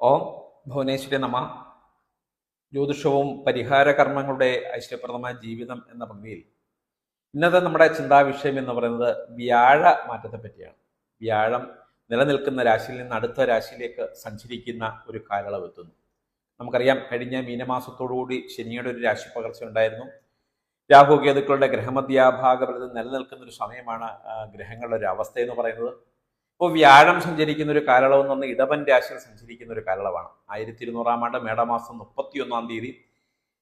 ഓം ഭുവനേശ്വരി നമ. ജ്യോതിഷവും പരിഹാര കർമ്മങ്ങളുടെ ഐശ്വര്യപ്രദമായ ജീവിതം എന്ന പകുതിയിൽ ഇന്നത്തെ നമ്മുടെ ചിന്താ വിഷയം എന്ന് പറയുന്നത് വ്യാഴ മാറ്റത്തെ പറ്റിയാണ്. വ്യാഴം നിലനിൽക്കുന്ന രാശിയിൽ നിന്ന് അടുത്ത രാശിയിലേക്ക് സഞ്ചരിക്കുന്ന ഒരു കാലയളവ് എത്തുന്നു. നമുക്കറിയാം കഴിഞ്ഞ മീനമാസത്തോടുകൂടി ശനിയുടെ ഒരു രാശി പകർച്ച ഉണ്ടായിരുന്നു. രാഹു കേതുക്കളുടെ ഗ്രഹമധ്യാഭാഗപരത്തിൽ നിലനിൽക്കുന്ന ഒരു സമയമാണ് ഗ്രഹങ്ങളുടെ ഒരു അവസ്ഥ എന്ന് പറയുന്നത്. ഇപ്പോൾ വ്യാഴം സഞ്ചരിക്കുന്ന ഒരു കാലയളവ് എന്ന് പറഞ്ഞാൽ ഇടവൻ രാശിയിൽ സഞ്ചരിക്കുന്ന ഒരു കാലയളവാണ് ആയിരത്തി ഇരുന്നൂറാം ആണ്ട് മേടമാസം മുപ്പത്തിയൊന്നാം തീയതി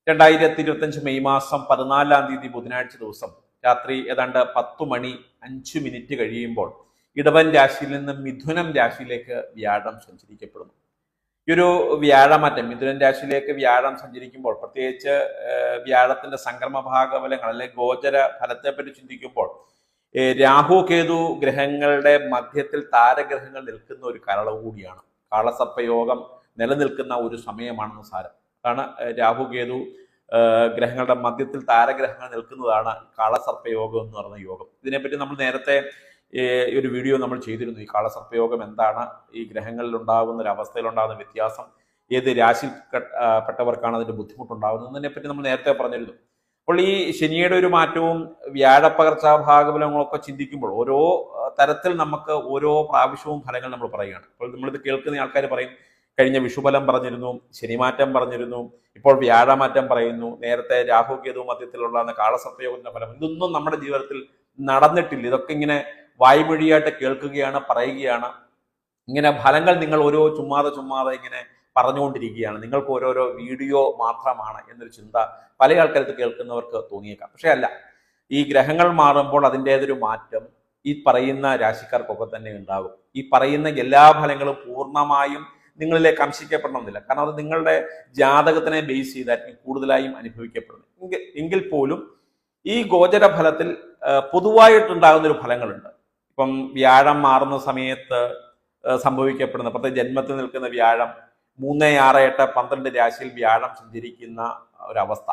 രണ്ടായിരത്തി ഇരുപത്തഞ്ച് മെയ് മാസം പതിനാലാം തീയതി ബുധനാഴ്ച ദിവസം രാത്രി ഏതാണ്ട് പത്തു മണി അഞ്ച് മിനിറ്റ് കഴിയുമ്പോൾ ഇടവൻ രാശിയിൽ നിന്ന് മിഥുനം രാശിയിലേക്ക് വ്യാഴം സഞ്ചരിക്കപ്പെടുന്നു. ഈ ഒരു വ്യാഴമാറ്റം മിഥുനൻ രാശിയിലേക്ക് വ്യാഴം സഞ്ചരിക്കുമ്പോൾ പ്രത്യേകിച്ച് വ്യാഴത്തിന്റെ സംക്രമ ഭാഗഫലങ്ങൾ അല്ലെങ്കിൽ ഗോചര ഫലത്തെപ്പറ്റി ചിന്തിക്കുമ്പോൾ രാഹു കേതു ഗ്രഹങ്ങളുടെ മധ്യത്തിൽ താരഗ്രഹങ്ങൾ നിൽക്കുന്ന ഒരു കരള കൂടിയാണ്. കാളസപ്പയോഗം നിലനിൽക്കുന്ന ഒരു സമയമാണെന്ന് സാരം. കാരണം രാഹു കേതു ഗ്രഹങ്ങളുടെ മധ്യത്തിൽ താരഗ്രഹങ്ങൾ നിൽക്കുന്നതാണ് കാളസർപ്പയോഗം എന്ന് പറയുന്ന യോഗം. ഇതിനെപ്പറ്റി നമ്മൾ നേരത്തെ ഒരു വീഡിയോ നമ്മൾ ചെയ്തിരുന്നു. ഈ കാളസർപ്പയോഗം എന്താണ്? ഈ ഗ്രഹങ്ങളിൽ ഉണ്ടാകുന്ന ഒരു അവസ്ഥയിൽ ഉണ്ടാകുന്ന വ്യത്യാസം ഏത് രാശിയിൽ പെട്ടവർക്കാണ് അതിന്റെ ബുദ്ധിമുട്ടുണ്ടാകുന്നത് എന്നതിനെപ്പറ്റി നമ്മൾ നേരത്തെ പറഞ്ഞിരുന്നു. അപ്പോൾ ഈ ശനിയുടെ ഒരു മാറ്റവും വ്യാഴപ്പകർച്ച ഭാഗബലങ്ങളൊക്കെ ചിന്തിക്കുമ്പോൾ ഓരോ തരത്തിൽ നമുക്ക് ഓരോ പ്രാവശ്യവും ഫലങ്ങൾ നമ്മൾ പറയുകയാണ്. അപ്പോൾ നമ്മളിത് കേൾക്കുന്ന ആൾക്കാർ പറയും കഴിഞ്ഞ വിഷുഫലം പറഞ്ഞിരുന്നു ശനിമാറ്റം പറഞ്ഞിരുന്നു ഇപ്പോൾ വ്യാഴമാറ്റം പറയുന്നു നേരത്തെ രാഹു കേതു മധ്യത്തിലുള്ള കാളസത്യോഗത്തിന്റെ ഫലം. ഇതൊന്നും നമ്മുടെ ജീവിതത്തിൽ നടന്നിട്ടില്ല. ഇതൊക്കെ ഇങ്ങനെ വായ്മൊഴിയായിട്ട് കേൾക്കുകയാണ് പറയുകയാണ്. ഇങ്ങനെ ഫലങ്ങൾ നിങ്ങൾ ഓരോ ചുമ്മാതെ ചുമ്മാതെ ഇങ്ങനെ പറഞ്ഞുകൊണ്ടിരിക്കുകയാണ്. നിങ്ങൾക്ക് ഓരോരോ വീഡിയോ മാത്രമാണ് എന്നൊരു ചിന്ത പല ആൾക്കാരത്ത് കേൾക്കുന്നവർക്ക് തോന്നിയേക്കാം. പക്ഷേ അല്ല ഈ ഗ്രഹങ്ങൾ മാറുമ്പോൾ അതിന്റെതൊരു മാറ്റം ഈ പറയുന്ന രാശിക്കാർക്കൊക്കെ തന്നെ ഉണ്ടാകും. ഈ പറയുന്ന എല്ലാ ഫലങ്ങളും പൂർണമായും നിങ്ങളിലേക്ക് അംശിക്കപ്പെടണമെന്നില്ല. കാരണം അത് നിങ്ങളുടെ ജാതകത്തിനെ ബേസ് ചെയ്തായിരിക്കും കൂടുതലായും അനുഭവിക്കപ്പെടുന്നത്. എങ്കിൽ പോലും ഈ ഗോചര ഫലത്തിൽ പൊതുവായിട്ടുണ്ടാകുന്ന ഒരു ഫലങ്ങളുണ്ട്. ഇപ്പം വ്യാഴം മാറുന്ന സമയത്ത് സംഭവിക്കപ്പെടുന്ന പ്രത്യേക ജന്മത്തിൽ നിൽക്കുന്ന വ്യാഴം മൂന്ന് ആറ് എട്ട് പന്ത്രണ്ട് രാശിയിൽ വ്യാഴം സഞ്ചരിക്കുന്ന ഒരവസ്ഥ.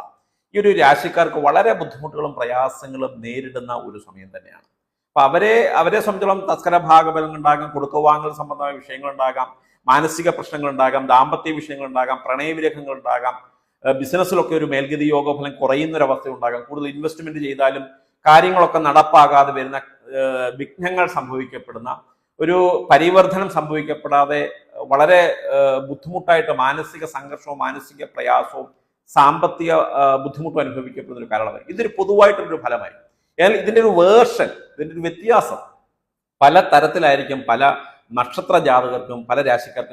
ഈ ഒരു രാശിക്കാർക്ക് വളരെ ബുദ്ധിമുട്ടുകളും പ്രയാസങ്ങളും നേരിടുന്ന ഒരു സമയം തന്നെയാണ്. അപ്പൊ അവരെ അവരെ സംബന്ധിച്ചോളം തസ്കര ഭാഗബലങ്ങൾ ഉണ്ടാകാം കൊടുക്കവാങ്ങൽ സംബന്ധമായ വിഷയങ്ങൾ ഉണ്ടാകാം മാനസിക പ്രശ്നങ്ങൾ ഉണ്ടാകാം ദാമ്പത്യ വിഷയങ്ങൾ ഉണ്ടാകാം പ്രണയവിരഹങ്ങൾ ഉണ്ടാകാം ബിസിനസ്സിലൊക്കെ ഒരു മേൽഗതി യോഗഫലം കുറയുന്ന ഒരു അവസ്ഥ ഉണ്ടാകാം കൂടുതൽ ഇൻവെസ്റ്റ്മെന്റ് ചെയ്താലും കാര്യങ്ങളൊക്കെ നടപ്പാകാതെ വരുന്ന വിഘ്നങ്ങൾ സംഭവിക്കപ്പെടുന്ന ഒരു പരിവർത്തനം സംഭവിക്കപ്പെടാതെ വളരെ ബുദ്ധിമുട്ടായിട്ട് മാനസിക സംഘർഷവും മാനസിക പ്രയാസവും സാമ്പത്തിക ബുദ്ധിമുട്ടും അനുഭവിക്കപ്പെടുന്ന ഒരു കാലമായി ഇതൊരു പൊതുവായിട്ടുള്ളൊരു ഫലമായി. എന്നാൽ ഇതിന്റെ ഒരു വേർഷൻ ഇതിന്റെ ഒരു വ്യത്യാസം പല തരത്തിലായിരിക്കും. പല നക്ഷത്ര ജാതകർക്കും പല രാശിക്കാർക്കും